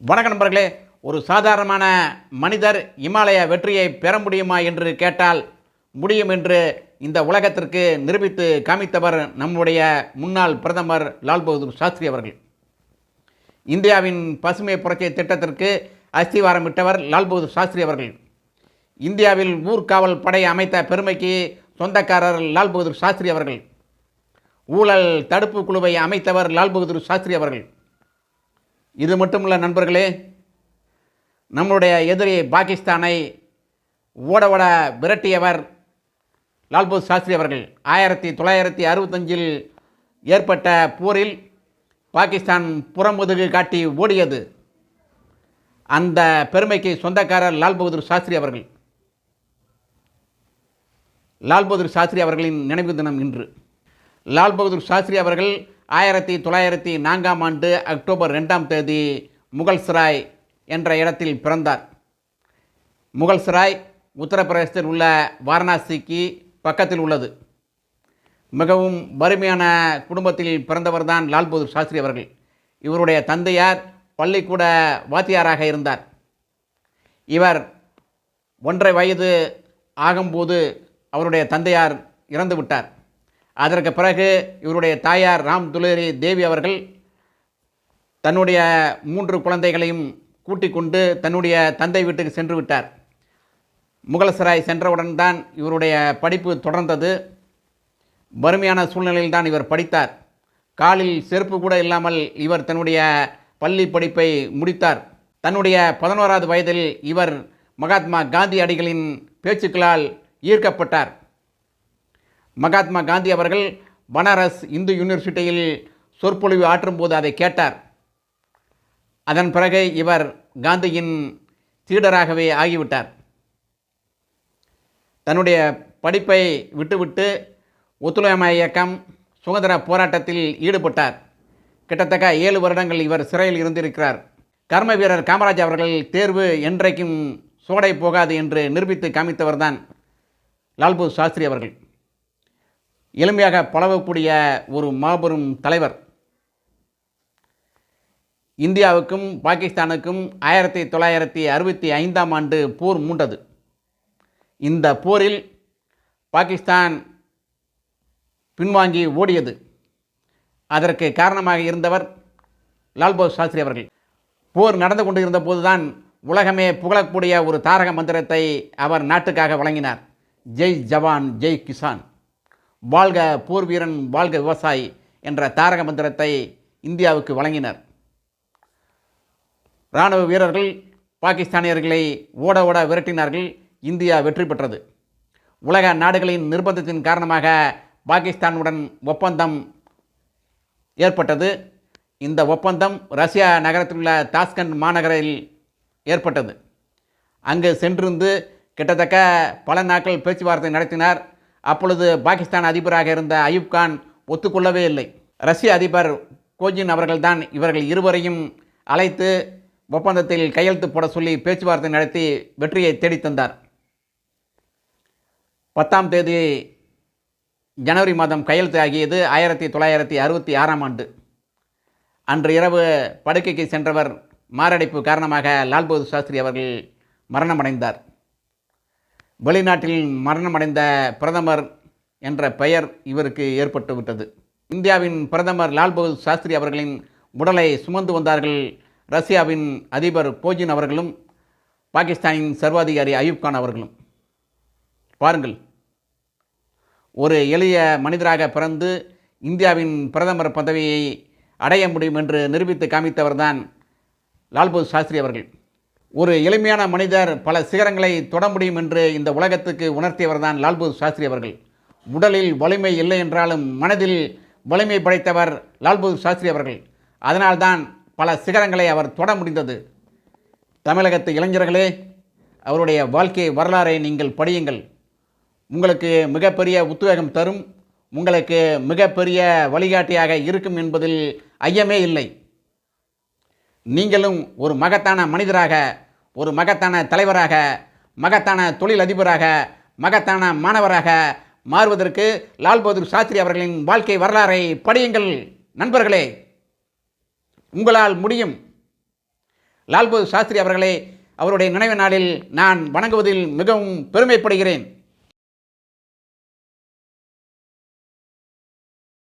வணக்க நண்பர்களே ஒரு சாதாரணமான மனிதர் இமாலய வெற்றியை பெற முடியுமா என்று கேட்டால் முடியும் என்று இந்த உலகத்திற்கு நிரூபித்து காமித்தவர் நம்முடைய முன்னாள் பிரதமர் லால் பகதூர் சாஸ்திரி அவர்கள். இந்தியாவின் பசுமை புரட்சி திட்டத்திற்கு அஸ்திவாரமிட்டவர் லால் பகதூர் சாஸ்திரி அவர்கள். இந்தியாவில் ஊர்காவல் படை அமைத்த பெருமைக்கு சொந்தக்காரர் லால் பகதூர் சாஸ்திரி அவர்கள். ஊழல் தடுப்பு குழுவை அமைத்தவர் லால் பகதூர் சாஸ்திரி அவர்கள். இது மட்டுமல்ல நண்பர்களே நம்மளுடைய எதிரி பாகிஸ்தானை ஓட ஓட விரட்டியவர் லால்பூர் சாஸ்திரி அவர்கள். ஆயிரத்தி தொள்ளாயிரத்தி அறுபத்தஞ்சில் ஏற்பட்ட போரில் பாகிஸ்தான் புறமுதுகு காட்டி ஓடியது. அந்த பெருமைக்கு சொந்தக்காரர் லால் பகதூர் சாஸ்திரி அவர்கள். லால் பகதூர் சாஸ்திரி அவர்களின் நினைவு தினம் இன்று. லால் பகதூர் சாஸ்திரி அவர்கள் ஆயிரத்தி தொள்ளாயிரத்தி நான்காம் ஆண்டு அக்டோபர் ரெண்டாம் தேதி முகல்சராய் என்ற இடத்தில் பிறந்தார். முகல்சராய் உத்தரப்பிரதேசத்தில் உள்ள வாரணாசிக்கு பக்கத்தில் உள்ளது. மிகவும் வறுமையான குடும்பத்தில் பிறந்தவர்தான் லால் பகதூர் சாஸ்திரி அவர்கள். இவருடைய தந்தையார் பள்ளிக்கூட வாத்தியாராக இருந்தார். இவர் ஒன்றரை வயது ஆகும்போது அவருடைய தந்தையார் இறந்து விட்டார் அதற்கு பிறகு இவருடைய தாயார் ராம் துலேரி தேவி அவர்கள் தன்னுடைய மூன்று குழந்தைகளையும் கூட்டிக் கொண்டு தன்னுடைய தந்தை வீட்டுக்கு சென்று விட்டார். முகலசராய் சென்றவுடன் தான் இவருடைய படிப்பு தொடர்ந்தது. வறுமையான சூழ்நிலையில் தான் இவர் படித்தார். காலில் செருப்பு கூட இல்லாமல் இவர் தன்னுடைய பள்ளி படிப்பை முடித்தார். தன்னுடைய பதினோராவது வயதில் இவர் மகாத்மா காந்தி அடிகளின் பேச்சுக்களால் ஈர்க்கப்பட்டார். மகாத்மா காந்தி அவர்கள் பனாரஸ் இந்து யூனிவர்சிட்டியில் சொற்பொழிவு ஆற்றும்போது அதை கேட்டார். அதன் பிறகு இவர் காந்தியின் சீடராகவே ஆகிவிட்டார். தன்னுடைய படிப்பை விட்டுவிட்டு ஒத்துழையாமை இயக்கம் சுதந்திர போராட்டத்தில் ஈடுபட்டார். கிட்டத்தட்ட ஏழு வருடங்கள் இவர் சிறையில் இருந்திருக்கிறார். கர்ம வீரர் காமராஜ் அவர்கள் தேர்வு என்றைக்கும் சோடை போகாது என்று நிரூபித்து காமித்தவர்தான் லால்பூர் சாஸ்திரி அவர்கள். எளிமையாக பழகக்கூடிய ஒரு மாபெரும் தலைவர். இந்தியாவுக்கும் பாகிஸ்தானுக்கும் ஆயிரத்தி தொள்ளாயிரத்தி அறுபத்தி ஐந்தாம் ஆண்டு போர் மூண்டது. இந்த போரில் பாகிஸ்தான் பின்வாங்கி ஓடியது. அதற்கு காரணமாக இருந்தவர் லால்போஸ் சாஸ்திரி அவர்கள். போர் நடந்து கொண்டிருந்த போதுதான் உலகமே புகழக்கூடிய ஒரு தாரக மந்திரத்தை அவர் நாட்டுக்காக வழங்கினார். ஜெய் ஜவான் ஜெய் கிசான். வாழ்க போர் வீரன் வாழ்க விவசாயி என்ற தாரக மந்திரத்தை இந்தியாவுக்கு வழங்கினர். இராணுவ வீரர்கள் பாகிஸ்தானியர்களை ஓட ஓட விரட்டினார்கள். இந்தியா வெற்றி பெற்றது. உலக நாடுகளின் நிர்பந்தத்தின் காரணமாக பாகிஸ்தானுடன் ஒப்பந்தம் ஏற்பட்டது. இந்த ஒப்பந்தம் ரஷ்யா நகரத்தில் உள்ள தாஸ்கண்ட் மாநகரில் ஏற்பட்டது. அங்கு சென்றிருந்து கிட்டத்தட்ட பல நாட்கள் பேச்சுவார்த்தை நடத்தினார். அப்பொழுது பாகிஸ்தான் அதிபராக இருந்த அயூப் கான் ஒத்துக்கொள்ளவே இல்லை. ரஷ்ய அதிபர் கோஜின் அவர்கள்தான் இவர்கள் இருவரையும் அழைத்து ஒப்பந்தத்தில் கையெழுத்து போட சொல்லி பேச்சுவார்த்தை நடத்தி வெற்றியை தேடித்தந்தார். பத்தாம் தேதி ஜனவரி மாதம் கையெழுத்து ஆகியது ஆயிரத்தி தொள்ளாயிரத்தி அறுபத்தி ஆறாம் ஆண்டு. அன்று இரவு படுக்கைக்கு சென்றவர் மாரடைப்பு காரணமாக லால் பகதூர் சாஸ்திரி அவர்கள் மரணமடைந்தார். வெளிநாட்டில் மரணமடைந்த பிரதமர் என்ற பெயர் இவருக்கு ஏற்பட்டுவிட்டது. இந்தியாவின் பிரதமர் லால் பகதூர் சாஸ்திரி அவர்களின் உடலை சுமந்து வந்தார்கள் ரஷ்யாவின் அதிபர் போஜின் அவர்களும் பாகிஸ்தானின் சர்வாதிகாரி அயூப் கான் அவர்களும். பாருங்கள். ஒரு எளிய மனிதராக பிறந்து இந்தியாவின் பிரதமர் பதவியை அடைய முடியும் என்று நிரூபித்து காமித்தவர்தான் லால்பகதூர் சாஸ்திரி அவர்கள். ஒரு எளிமையான மனிதர் பல சிகரங்களை தொட முடியும் என்று இந்த உலகத்துக்கு உணர்த்தியவர்தான் லால்பூர் சாஸ்திரி அவர்கள். உடலில் வலிமை இல்லை என்றாலும் மனதில் வலிமை படைத்தவர் லால்பூர் சாஸ்திரி அவர்கள். அதனால்தான் பல சிகரங்களை அவர் தொட முடிந்தது. தமிழகத்து இளைஞர்களே அவருடைய வாழ்க்கை வரலாறை நீங்கள் படியுங்கள். உங்களுக்கு மிகப்பெரிய உத்வேகம் தரும். உங்களுக்கு மிகப்பெரிய வழிகாட்டியாக இருக்கும் என்பதில் ஐயமே இல்லை. நீங்களும் ஒரு மகத்தான மனிதராக ஒரு மகத்தான தலைவராக மகத்தான தொழிலதிபராக மகத்தான மாணவராக மாறுவதற்கு லால் பகதூர் சாஸ்திரி அவர்களின் வாழ்க்கை வரலாறை படியுங்கள். நண்பர்களே உங்களால் முடியும். லால் பகதூர் சாஸ்திரி அவர்களை அவருடைய நினைவு நாளில் நான் வணங்குவதில் மிகவும் பெருமைப்படுகிறேன்.